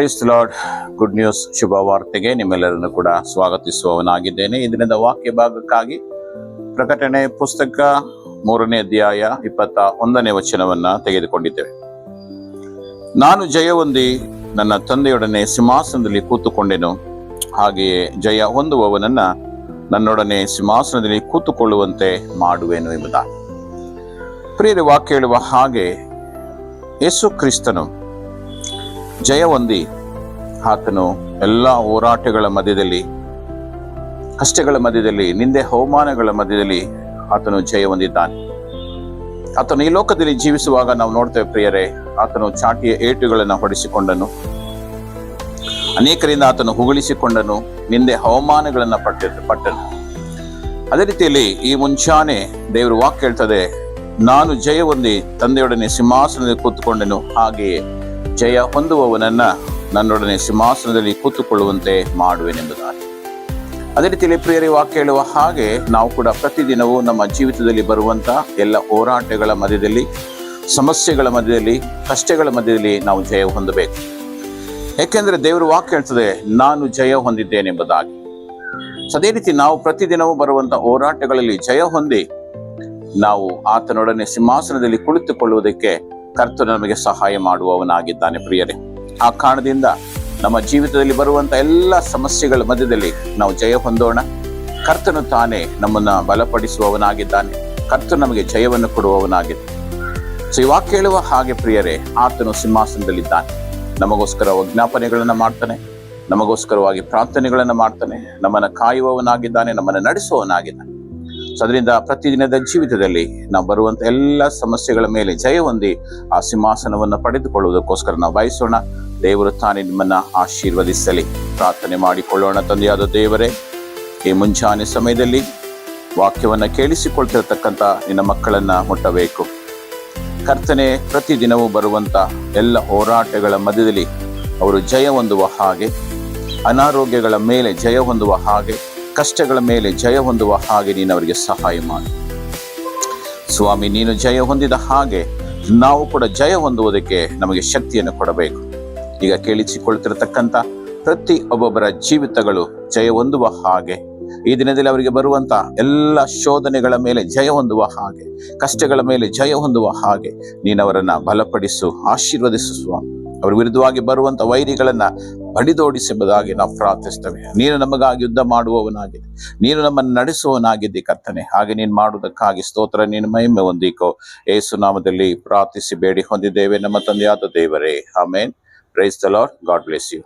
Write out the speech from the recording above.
Price Lord good news ಶುಭ ವಾರ್ತೆಗೆ ನಿಮ್ಮೆಲ್ಲರನ್ನು ಕೂಡ ಸ್ವಾಗತಿಸುವವನಾಗಿದ್ದೇನೆ. ಇದರಿಂದ ವಾಕ್ಯ ಭಾಗಕ್ಕಾಗಿ ಪ್ರಕಟಣೆ ಪುಸ್ತಕ ಮೂರನೇ ಅಧ್ಯಾಯ ಇಪ್ಪತ್ತ ಒಂದನೇ ವಚನವನ್ನ ತೆಗೆದುಕೊಂಡಿದ್ದೇವೆ. ನಾನು ಜಯ ಹೊಂದಿ ನನ್ನ ತಂದೆಯೊಡನೆ ಸಿಂಹಾಸನದಲ್ಲಿ ಕೂತುಕೊಂಡೆನು. ಹಾಗೆಯೇ ಜಯ ಹೊಂದುವವನನ್ನ ನನ್ನೊಡನೆ ಸಿಂಹಾಸನದಲ್ಲಿ ಕೂತುಕೊಳ್ಳುವಂತೆ ಮಾಡುವೆನು ಎಂಬುದಾಗಿ. ಪ್ರಿಯರ, ವಾಕ್ಯ ಹೇಳುವ ಹಾಗೆ ಯೇಸು ಕ್ರಿಸ್ತನು ಜಯ ಹೊಂದಿ ಆತನು ಎಲ್ಲ ಹೋರಾಟಗಳ ಮಧ್ಯದಲ್ಲಿ, ಕಷ್ಟಗಳ ಮಧ್ಯದಲ್ಲಿ, ನಿಂದೆ ಅವಮಾನಗಳ ಮಧ್ಯದಲ್ಲಿ ಆತನು ಜಯ ಹೊಂದಿದ್ದಾನೆ. ಆತನು ಈ ಲೋಕದಲ್ಲಿ ಜೀವಿಸುವಾಗ ನಾವು ನೋಡ್ತೇವೆ ಪ್ರಿಯರೇ, ಆತನು ಚಾಟಿಯ ಏಟುಗಳನ್ನು ಹೊಡಿಸಿಕೊಂಡನು. ಅನೇಕರಿಂದ ಆತನು ಹೊಗಳಿಸಿಕೊಂಡನು ನಿಂದೆ ಅವಮಾನಗಳನ್ನ ಪಟ್ಟ, ಪಟ್ಟನು. ಅದೇ ರೀತಿಯಲ್ಲಿ ಈ ಮುಂಚಾನೆ ದೇವರು ವಾಕ್ ಹೇಳ್ತದೆ ನಾನು ಜಯ ಹೊಂದಿ ತಂದೆಯೊಡನೆ ಸಿಂಹಾಸನದಲ್ಲಿ ಕೂತ್ಕೊಂಡೆನು, ಹಾಗೆಯೇ ಜಯ ಹೊಂದುವವನನ್ನು ನನ್ನೊಡನೆ ಸಿಂಹಾಸನದಲ್ಲಿ ಕೂತುಕೊಳ್ಳುವಂತೆ ಮಾಡುವೆನೆಂಬುದಾಗಿ. ಅದೇ ರೀತಿಯಲ್ಲಿ ಪ್ರಿಯರಿ ವಾಕ್ಯ ಹೇಳುವ ಹಾಗೆ ನಾವು ಕೂಡ ಪ್ರತಿದಿನವೂ ನಮ್ಮ ಜೀವಿತದಲ್ಲಿ ಬರುವಂಥ ಎಲ್ಲ ಹೋರಾಟಗಳ ಮಧ್ಯದಲ್ಲಿ, ಸಮಸ್ಯೆಗಳ ಮಧ್ಯದಲ್ಲಿ, ಕಷ್ಟಗಳ ಮಧ್ಯದಲ್ಲಿ ನಾವು ಜಯ ಹೊಂದಬೇಕು. ಏಕೆಂದರೆ ದೇವರು ವಾಕ್ಯ ಹೇಳ್ತದೆ, ನಾನು ಜಯ ಹೊಂದಿದ್ದೇನೆಂಬುದಾಗಿ. ಅದೇ ರೀತಿ ನಾವು ಪ್ರತಿದಿನವೂ ಬರುವಂಥ ಹೋರಾಟಗಳಲ್ಲಿ ಜಯ ಹೊಂದಿ ನಾವು ಆತನೊಡನೆ ಸಿಂಹಾಸನದಲ್ಲಿ ಕುಳಿತುಕೊಳ್ಳುವುದಕ್ಕೆ ಕರ್ತನು ನಮಗೆ ಸಹಾಯ ಮಾಡುವವನಾಗಿದ್ದಾನೆ ಪ್ರಿಯರೇ. ಆ ಕಾರಣದಿಂದ ನಮ್ಮ ಜೀವಿತದಲ್ಲಿ ಬರುವಂತ ಎಲ್ಲ ಸಮಸ್ಯೆಗಳ ಮಧ್ಯದಲ್ಲಿ ನಾವು ಜಯ ಹೊಂದೋಣ. ಕರ್ತನು ತಾನೇ ನಮ್ಮನ್ನ ಬಲಪಡಿಸುವವನಾಗಿದ್ದಾನೆ. ಕರ್ತನು ನಮಗೆ ಜಯವನ್ನು ಕೊಡುವವನಾಗಿದ್ದಾನೆ ಸೊ ಈ ಕೇಳುವ ಹಾಗೆ ಪ್ರಿಯರೇ, ಆತನು ಸಿಂಹಾಸನದಲ್ಲಿದ್ದಾನೆ. ನಮಗೋಸ್ಕರ ವಿಜ್ಞಾಪನೆಗಳನ್ನ ಮಾಡ್ತಾನೆ. ನಮಗೋಸ್ಕರವಾಗಿ ಪ್ರಾರ್ಥನೆಗಳನ್ನ ಮಾಡ್ತಾನೆ. ನಮ್ಮನ್ನ ಕಾಯುವವನಾಗಿದ್ದಾನೆ, ನಮ್ಮನ್ನ ನಡೆಸುವವನಾಗಿದ್ದಾನೆ. ಅದರಿಂದ ಪ್ರತಿದಿನದ ಜೀವಿತದಲ್ಲಿ ನಾವು ಬರುವಂತ ಎಲ್ಲ ಸಮಸ್ಯೆಗಳ ಮೇಲೆ ಜಯ ಹೊಂದಿ ಆ ಸಿಂಹಾಸನವನ್ನು ಪಡೆದುಕೊಳ್ಳುವುದಕ್ಕೋಸ್ಕರ ನಾವು ಬಯಸೋಣ. ದೇವರು ತಾನೇ ನಿಮ್ಮನ್ನ ಆಶೀರ್ವದಿಸಲಿ. ಪ್ರಾರ್ಥನೆ ಮಾಡಿಕೊಳ್ಳೋಣ ತಂದೆಯಾದ ದೇವರೇ. ಈ ಮುಂಚಾನೆ ಸಮಯದಲ್ಲಿ ವಾಕ್ಯವನ್ನು ಕೇಳಿಸಿಕೊಳ್ತಿರತಕ್ಕಂಥ ನಿನ್ನ ಮಕ್ಕಳನ್ನ ಮುಟ್ಟಬೇಕು. ಕರ್ತನೆ, ಪ್ರತಿದಿನವೂ ಬರುವಂತ ಎಲ್ಲ ಹೋರಾಟಗಳ ಮಧ್ಯದಲ್ಲಿ ಅವರು ಜಯ ಹೊಂದುವ ಹಾಗೆ, ಅನಾರೋಗ್ಯಗಳ ಮೇಲೆ ಜಯ ಹೊಂದುವ ಹಾಗೆ ಕಷ್ಟಗಳ ಮೇಲೆ ಜಯ ಹೊಂದುವ ಹಾಗೆ ನೀನು ಅವರಿಗೆ ಸಹಾಯ ಮಾಡು. ಸ್ವಾಮಿ, ನೀನು ಜಯ ಹೊಂದಿದ ಹಾಗೆ ನಾವು ಕೂಡ ಜಯ ಹೊಂದುವುದಕ್ಕೆ ನಮಗೆ ಶಕ್ತಿಯನ್ನು ಕೊಡಬೇಕು. ಈಗ ಕೇಳಿಸಿಕೊಳ್ತಿರತಕ್ಕಂಥ ಪ್ರತಿ ಒಬ್ಬೊಬ್ಬರ ಜೀವಿತಗಳು ಜಯ ಹೊಂದುವ ಹಾಗೆ, ಈ ದಿನದಲ್ಲಿ ಅವರಿಗೆ ಬರುವಂತ ಎಲ್ಲ ಶೋಧನೆಗಳ ಮೇಲೆ ಜಯ ಹೊಂದುವ ಹಾಗೆ, ಕಷ್ಟಗಳ ಮೇಲೆ ಜಯ ಹೊಂದುವ ಹಾಗೆ ನೀನವರನ್ನ ಬಲಪಡಿಸು, ಆಶೀರ್ವದಿಸು ಸ್ವಾಮಿ. ಅವರ ವಿರುದ್ಧವಾಗಿ ಬರುವಂತ ವೈರಿಗಳನ್ನ ಬಡಿದೋಡಿಸೆಂಬುದಾಗಿ ನಾವು ಪ್ರಾರ್ಥಿಸ್ತೇವೆ. ನೀನು ನಮಗಾಗಿ ಯುದ್ಧ ಮಾಡುವವನಾಗಿದೆ ನೀನು ನಮ್ಮನ್ನು ನಡೆಸುವವನಾಗಿದ್ದಿ, ಕರ್ತನೆ. ಹಾಗೆ ನೀನು ಮಾಡುವುದಕ್ಕಾಗಿ ಸ್ತೋತ್ರ, ನೀನು ಮಹಿಮೆ ಹೊಂದಿಕೋ. ಏಸು ನಾಮದಲ್ಲಿ ಪ್ರಾರ್ಥಿಸಿ ಬೇಡಿ ಹೊಂದಿದ್ದೇವೆ ನಮ್ಮ ತಂದೆಯಾದ ದೇವರೇ. Amen. Praise the Lord God bless you